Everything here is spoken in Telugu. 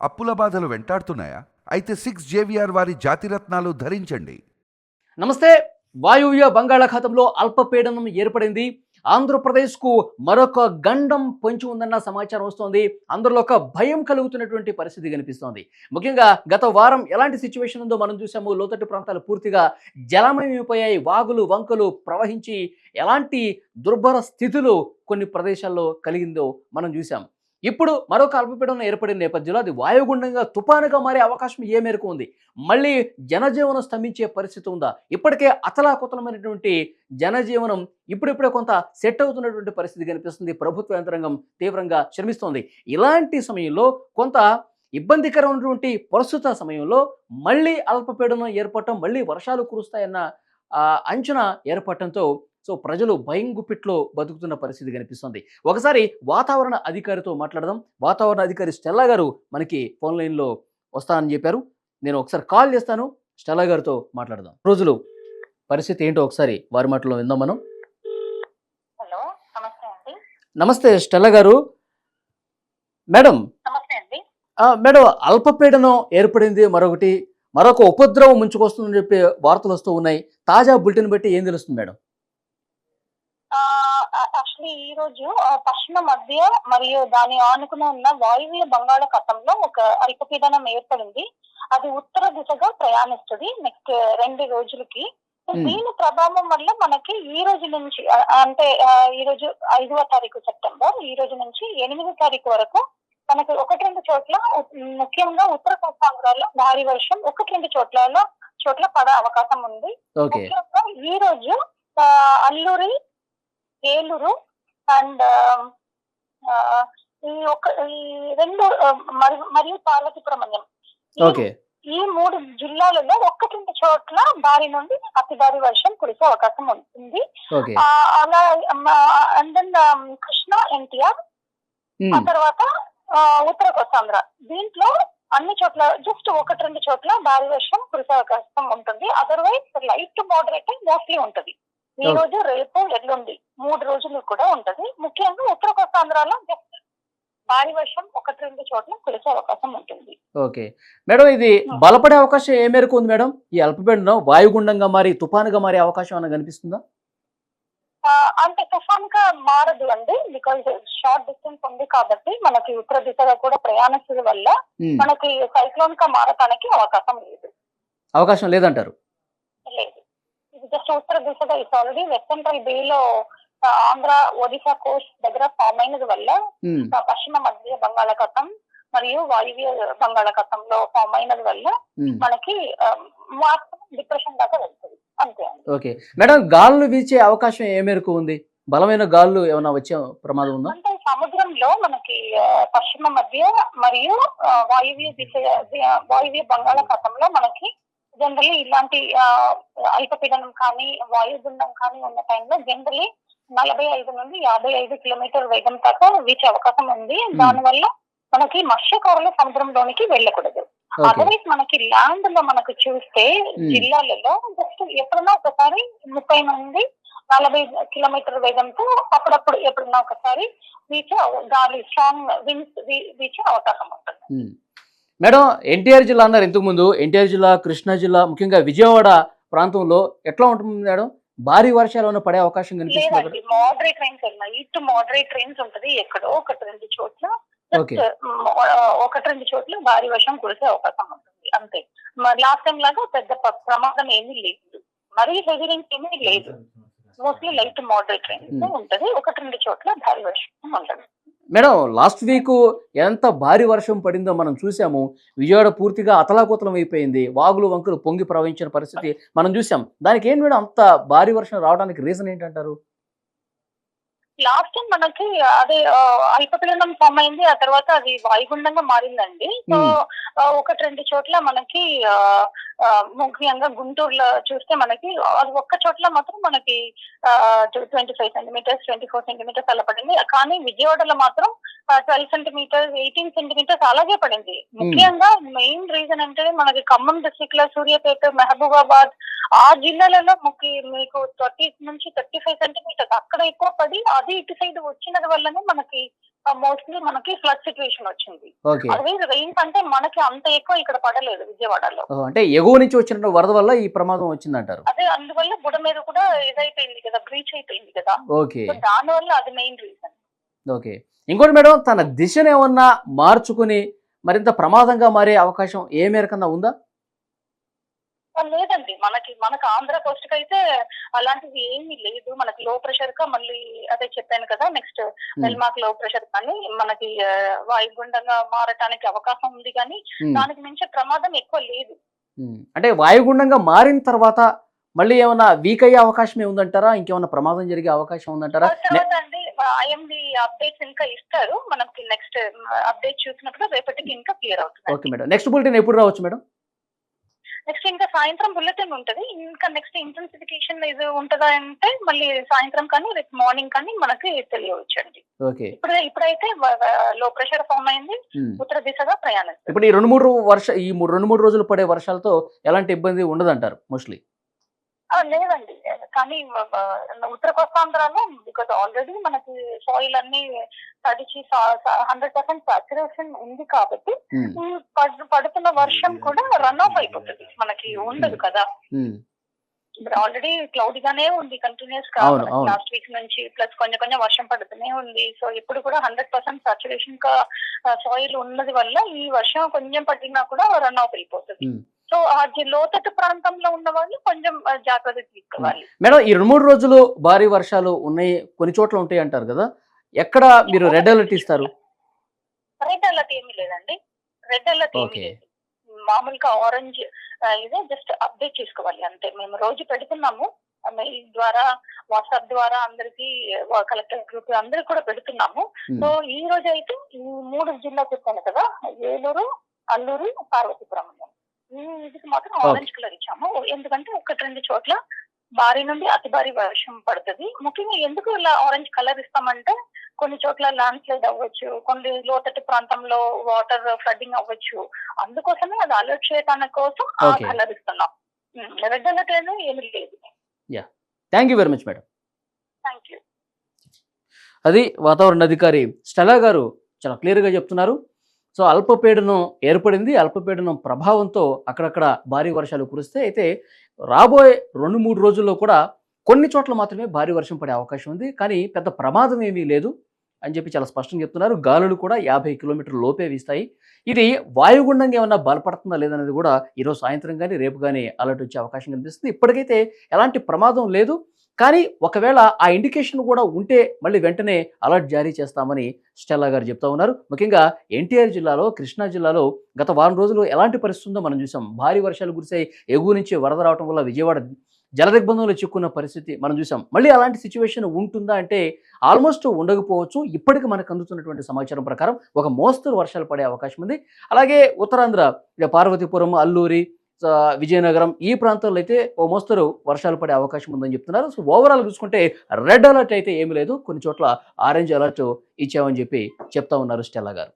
అప్పుల బాధలు వెంటాడుతున్నాయా? అయితే సిక్స్ జేవిఆర్ వారి జాతిరత్నాలు ధరించండి. నమస్తే. వాయువ్య బంగాళాఖాతంలో అల్పపీడనం ఏర్పడింది. ఆంధ్రప్రదేశ్కు మరొక గండం పొంచి ఉందన్న సమాచారం వస్తోంది. అందులో ఒక భయం కలుగుతున్నటువంటి పరిస్థితి కనిపిస్తోంది. ముఖ్యంగా గత వారం ఎలాంటి సిచ్యువేషన్ ఉందో మనం చూసాము. లోతట్టు ప్రాంతాలు పూర్తిగా జలమయమైపోయాయి. వాగులు వంకలు ప్రవహించి ఎలాంటి దుర్భర స్థితులు కొన్ని ప్రదేశాల్లో కలిగిందో మనం చూసాము ఇప్పుడు మరొక అల్పపీడనం ఏర్పడిన నేపథ్యంలో అది వాయుగుండంగా తుపానుగా మారే అవకాశం ఏ మేరకు ఉంది? మళ్ళీ జనజీవనం స్తంభించే పరిస్థితి ఉందా? ఇప్పటికే అతలాకుతలమైనటువంటి జనజీవనం ఇప్పుడిప్పుడే కొంత సెట్ అవుతున్నటువంటి పరిస్థితి కనిపిస్తుంది. ప్రభుత్వ యంత్రాంగం తీవ్రంగా శ్రమిస్తోంది. ఇలాంటి సమయంలో కొంత ఇబ్బందికరమైనటువంటి ప్రస్తుత సమయంలో మళ్ళీ అల్పపీడనం ఏర్పడటం మళ్ళీ వర్షాలు కురుస్తాయన్న అంచనా ఏర్పడటంతో సో ప్రజలు భయం గుప్పిట్లో బతుకుతున్న పరిస్థితి కనిపిస్తుంది. ఒకసారి వాతావరణ అధికారితో మాట్లాడదాం. వాతావరణ అధికారి స్టెల్లా గారు మనకి ఫోన్ లైన్లో వస్తానని చెప్పారు. నేను ఒకసారి కాల్ చేస్తాను. స్టెల్లా గారితో మాట్లాడదాం. రోజులు పరిస్థితి ఏంటో ఒకసారి వారి మాటలో విందాం మనం. హలో నమస్తే నమస్తే స్టెల్లా గారు. మేడం. మేడం అల్పపీడనం ఏర్పడింది మరొకటి. మరొక ఉపద్రవం ముంచుకొస్తుందని చెప్పి వార్తలు వస్తూ ఉన్నాయి. తాజా బులెటిన్ బట్టి ఏం తెలుస్తుంది మేడం? యాక్చువల్లీ ఈ రోజు పశ్చిమ మధ్య మరియు దాని ఆనుకుని ఉన్న వాయువ్య బంగాళాఖాతంలో ఒక అల్పపీడనం ఏర్పడింది. అది ఉత్తర దిశగా ప్రయాణిస్తుంది నెక్స్ట్ రెండు రోజులకి. దీని ప్రభావం వల్ల మనకి ఈ రోజు నుంచి అంటే ఈ రోజు ఐదవ తారీఖు సెప్టెంబర్ ఈ రోజు నుంచి ఎనిమిదో తారీఖు వరకు మనకి ఒకటి రెండు చోట్ల ముఖ్యంగా ఉత్తర కోస్తాంధ్రాలో భారీ వర్షం ఒకటి రెండు చోట్ల చోట్ల పడే అవకాశం ఉంది. ముఖ్యంగా ఈ రోజు అల్లూరి ఏలూరు అండ్ ఈ ఒక ఈ రెండు మరియు పార్వతీపురమణ్యం. ఈ- ఓకే. ఈ మూడు జిల్లాలలో ఒక్కటి రెండు చోట్ల భారీ నుండి అతి భారీ వర్షం కురిసే అవకాశం ఉంటుంది అలా అండ్ దెన్ కృష్ణ ఎన్టీఆర్ ఆ తర్వాత ఉత్తర కోస్తాంధ్ర. దీంట్లో అన్ని చోట్ల జస్ట్ ఒకటి రెండు చోట్ల భారీ వర్షం కురిసే అవకాశం ఉంటుంది. అదర్వైజ్ లైట్ మోడరేట్ మోస్ట్లీ ఉంటుంది. ఈ. రోజు రేపు ఎల్లుండి మూడు రోజులు కూడా ఉంటది. ముఖ్యంగా ఉత్తర కోస్తాంధ్రలో భారీ వర్షం ఒకటి రెండు చోట్ల కురిసే అవకాశం ఉంటుంది. ఓకే. మేడం ఇది బలపడే అవకాశం ఏ మేరకు ఉంది మేడం? ఈ అల్పపీడనం వాయుగుండంగా మారి తుఫానుగా మారే అవకాశం ఏమైనా కనిపిస్తుందా? అంటే తుఫాన్గా మారదు అండి. బికాజ్ షార్ట్ డిస్టెన్స్ ఉంది కాబట్టి మనకి ఉత్తర దిశగా కూడా ప్రయాణించడం వల్ల మనకి సైక్లోన్గా మారటానికి అవకాశం లేదు. అవకాశం లేదంటారు. లేదు. ఇది జస్ట్ ఉత్తర దిశగా is already west central bay లో ఆంధ్ర ఒడిశా కోస్ట్ దగ్గర ఫామ్ అయినది వల్ల పశ్చిమ మధ్య బంగాళాఖాతం మరియు వాయువ్య బంగాళాఖాతంలో ఫామ్ అయినది వల్ల మనకి మాక్సిమం డిప్రెషన్ దాకా వెళ్తుంది. అంతే ఓకే. మేడం గాలులు వీచే అవకాశం ఏ మేరకు ఉంది? బలమైన గాలులు ఏమైనా వచ్చే ప్రమాదం ఉందా? అంటే సముద్రంలో మనకి పశ్చిమ మధ్య మరియు వాయువ్య దిశ వాయువ్య బంగాళాఖాతంలో మనకి జనరలీ ఇలాంటి అల్పపీడనం కానీ వాయుగుండం కానీ ఉన్న టైంలో జనరలీ నలభై ఐదు నుండి యాభై ఐదు కిలోమీటర్ వేగం దాకా వీచే అవకాశం ఉంది. దానివల్ల మనకి మత్స్యకారులు సముద్రంలోనికి వెళ్ళకూడదు. అదర్వైజ్ మనకి ల్యాండ్లో మనకు చూస్తే Hmm. జిల్లాలలో జస్ట్ ఎప్పుడన్నా ఒకసారి ముప్పై నుండి నలభై కిలోమీటర్ వేగంతో అప్పుడప్పుడు ఎప్పుడన్నా ఒకసారి వీచే గాలి స్ట్రాంగ్ విన్స్ వీచే అవకాశం ఉంటుంది. ఉమ్. మేడం ఎన్టీఆర్ జిల్లా అన్నారు ఇంతకు ముందు ఎన్టీఆర్ జిల్లా కృష్ణా జిల్లా ముఖ్యంగా విజయవాడ ప్రాంతంలో ఎట్లా ఉంటుంది మేడం? భారీ వర్షాలు ఏమైనా పడే అవకాశం కనిపిస్తుంది మోడరేట్ రైన్స్ మోడరేట్ రైన్స్ ఉంటది ఎక్కడో ఒకటి రెండు చోట్ల ఒకటి రెండు చోట్ల భారీ వర్షం కురిసే అవకాశం ఉంటుంది అంతే. మరి లాస్ట్ టైం లాగా పెద్ద ప్రమాదం ఏమీ లేదు. మరీ హెవీ రైన్స్ ఏమీ లేదు. Mostly light moderate rains. ఉంటది ఒకటి రెండు చోట్ల భారీ వర్షం ఉంటది. మేడం లాస్ట్ వీక్ ఎంత భారీ వర్షం పడిందో మనం చూసాము. విజయవాడ పూర్తిగా అతలాకుతలం అయిపోయింది. వాగులు వంకులు పొంగి ప్రవహించిన పరిస్థితి మనం చూసాం. దానికి ఏంటి మేడం అంత భారీ వర్షం రావడానికి రీజన్ ఏంటంటారు? లాస్ట్ టైం మనకి అదే అల్పపీడనం ఫామ్ అయింది ఆ తర్వాత అది వాయుగుండంగా మారిందండి. సో ఒకటి రెండు చోట్ల మనకి ముఖ్యంగా గుంటూరులో చూస్తే మనకి అది ఒక్క చోట్ల మాత్రం మనకి twenty five centimetres twenty four centimetres అలా పడింది కానీ విజయవాడలో మాత్రం ట్వెల్వ్ సెంటీమీటర్స్ ఎయిటీన్ సెంటీమీటర్స్ అలాగే పడింది. ముఖ్యంగా మెయిన్ రీజన్ అంటే మనకి ఖమ్మం డిస్ట్రిక్ట్లో సూర్యాపేట మహబూబాబాద్ ఆ జిల్లాలలో మీకు థర్టీ నుంచి థర్టీ ఫైవ్ సెంటీమీటర్స్. అక్కడ ఎక్కువ పడి అది ఇటు సైడ్ వచ్చినది వల్లనే మనకి మోస్ట్లీ మనకి ఫ్లడ్ సిచ్యువేషన్ వచ్చింది. అదే రెయిన్స్ అంటే మనకి అంత ఎక్కువ ఇక్కడ పడలేదు విజయవాడలో. అంటే ఎగువ నుంచి వచ్చిన వరద వల్ల ఈ ప్రమాదం వచ్చిందంటారు. అదే అందువల్ల బుడ మీద కూడా ఇదైపోయింది కదా బ్రీచ్ అయిపోయింది కదా. ఓకే. దాని వల్ల అది మెయిన్ రీజన్ ఓకే. ఇంకోటి మేడం తన దిశను ఏమన్నా మార్చుకుని మరింత ప్రమాదంగా మారే అవకాశం ఏ మేరకన్నా ఉందా? లేదండి. మనకి మనకి ఆంధ్ర కోస్ట్ అయితే అలాంటిది ఏమీ లేదు. మనకి లో ప్రెషర్గా మళ్ళీ అదే చెప్పాను కదా నెక్స్ట్ వెల్మాక్లో ప్రెషర్ కానీ మనకి వాయుగుండంగా మారటానికి అవకాశం ఉంది కానీ ఉమ్, దానికి మించే ప్రమాదం ఎక్కువ లేదు. ఉమ్. అంటే వాయుగుండంగా మారిన తర్వాత మళ్ళీ ఏమైనా వీక్ అయ్యే అవకాశం ఏముందంటారా ఇంకేమైనా ప్రమాదం జరిగే అవకాశం ఉందంటారా? ఐఎండి అప్డేట్స్ ఇంకా ఇస్తారు. మనకి నెక్స్ట్ అప్డేట్ చూసినప్పుడు రేపటికి ఇంకా క్లియర్ అవుతుంది. ఓకే మేడం నెక్స్ట్ బులెటిన్ ఎప్పుడు రావచ్చు మేడం నెక్స్ట్ ఇంకా సాయంత్రం బుల్లెటిన్ ఉంటది. ఇంకా నెక్స్ట్ ఇంటెన్సిఫికేషన్ ఇది ఉంటదా అంటే మళ్ళీ సాయంత్రం కానీ రేపు మార్నింగ్ కానీ మనకి తెలియవచ్చండి. ఇప్పుడు ఇప్పుడైతే లో ప్రెషర్ ఫామ్ అయింది. ఉత్తర దిశగా ప్రయాణిస్తుంది ఇప్పుడు ఈ రెండు మూడు వర్ష ఈ రెండు మూడు రోజులు పడే వర్షాలతో ఎలాంటి ఇబ్బంది ఉండదంటారు మోస్ట్లీ ఆ, లేదండి. కానీ ఉత్తర కోస్తాంధ్రాలో బికాజ్ ఆల్రెడీ మనకి సాయిల్ అన్ని తడిచి హండ్రెడ్ పర్సెంట్ సాచురేషన్ ఉంది కాబట్టి ఈ పడు- పడుతున్న వర్షం కూడా రన్ ఆఫ్ అయిపోతుంది. మనకి ఉండదు కదా. ఇప్పుడు ఆల్రెడీ క్లౌడ్ గానే ఉంది కంటిన్యూస్గా. లాస్ట్ వీక్ నుంచి ప్లస్ కొంచెం కొంచెం వర్షం పడుతూనే ఉంది. సో ఇప్పుడు కూడా హండ్రెడ్ పర్సెంట్ సాచురేషన్గా సాయిల్ ఉన్నది వల్ల ఈ వర్షం కొంచెం పడినా కూడా రన్ ఆఫ్ అయిపోతుంది. Hmm. సో అది లోతట్టు ప్రాంతంలో ఉన్న వాళ్ళు కొంచెం ఆ, జాగ్రత్త తీసుకోవాలి. మేడం ఈ రెండు మూడు రోజులు భారీ వర్షాలు ఉన్నాయి కొన్ని చోట్ల ఉంటాయి అంటారు కదా. ఎక్కడ మీరు రెడ్ అలర్ట్ ఇస్తారు? రెడ్ అలర్ట్ ఏమీ లేదండి. రెడ్ అలర్ట్ ఏమీ Okay. లేదు. మామూలుగా ఆరెంజ్ ఇదే జస్ట్ అప్డేట్ చేసుకోవాలి అంతే. మేము రోజు పెడుతున్నాము. మెయిల్ ద్వారా వాట్సాప్ ద్వారా అందరికి కలెక్టర్ గ్రూప్ అందరికి కూడా పెడుతున్నాము. సో ఈ రోజు అయితే ఈ మూడు జిల్లా చెప్పాను కదా. ఏలూరు అల్లూరు పార్వతీపురం ఇది మాత్రం ఆరెంజ్ కలర్ ఇచ్చాము. ఎందుకంటే ఒకటి రెండు చోట్ల భారీ నుండి అతి భారీ వర్షం పడుతుంది. ముఖ్యంగా ఎందుకు ఇలా ఆరెంజ్ కలర్ ఇస్తామంటే కొన్ని చోట్ల ల్యాండ్ స్లైడ్ అవ్వచ్చు కొన్ని లోతట్టు ప్రాంతంలో వాటర్ ఫ్లడ్డింగ్ అవ్వచ్చు. అందుకోసమే అది అలర్ట్ చేయడానికి కోసం ఆ. కలర్ ఇస్తున్నాం. రెడ్ అలర్ట్ అనేది ఏమి లేదు. Thank you very much madam thank you అది వాతావరణ అధికారి స్టెలా గారు చాలా క్లియర్గా చెప్తున్నారు. సో అల్పపీడనం ఏర్పడింది. అల్పపీడనం ప్రభావంతో అక్కడక్కడ భారీ వర్షాలు కురిస్తే అయితే రాబోయే రెండు మూడు రోజుల్లో కూడా కొన్ని చోట్ల మాత్రమే భారీ వర్షం పడే అవకాశం ఉంది. కానీ పెద్ద ప్రమాదం ఏమీ లేదు అని చెప్పి చాలా స్పష్టంగా చెప్తున్నారు. గాలులు కూడా యాభై కిలోమీటర్ల లోపే వీస్తాయి. ఇది వాయుగుండంగా ఏమన్నా బలపడుతుందా లేదనేది కూడా ఈరోజు సాయంత్రం కానీ రేపు కానీ అలర్ట్ వచ్చే అవకాశం కనిపిస్తుంది. ఇప్పటికైతే ఎలాంటి ప్రమాదం లేదు. కానీ ఒకవేళ ఆ ఇండికేషన్ కూడా ఉంటే మళ్ళీ వెంటనే అలర్ట్ జారీ చేస్తామని స్టెల్లా గారు చెప్తా ఉన్నారు. ముఖ్యంగా ఎన్టీఆర్ జిల్లాలో కృష్ణా జిల్లాలో గత వారం రోజులు ఎలాంటి పరిస్థితి ఉందో మనం చూసాం. భారీ వర్షాలు కురిసే ఎగువ నుంచి వరద రావడం వల్ల విజయవాడ జలదిగ్బంధంలో చిక్కున్న పరిస్థితి మనం చూసాం. మళ్ళీ అలాంటి సిచ్యువేషన్ ఉంటుందా అంటే ఆల్మోస్ట్ ఉండకపోవచ్చు. ఇప్పటికి మనకు అందుతున్నటువంటి సమాచారం ప్రకారం ఒక మోస్తరు వర్షాలు పడే అవకాశం ఉంది. అలాగే ఉత్తరాంధ్ర పార్వతీపురం అల్లూరి విజయనగరం ఈ ప్రాంతాల్లో అయితే ఓ మోస్తరు వర్షాలు పడే అవకాశం ఉందని చెప్తున్నారు. సో ఓవరాల్ చూసుకుంటే రెడ్ అలర్ట్ అయితే ఏమీ లేదు. కొన్ని చోట్ల ఆరెంజ్ అలర్ట్ ఇచ్చామని చెప్పి చెప్తా ఉన్నారు స్టెల్లా గారు.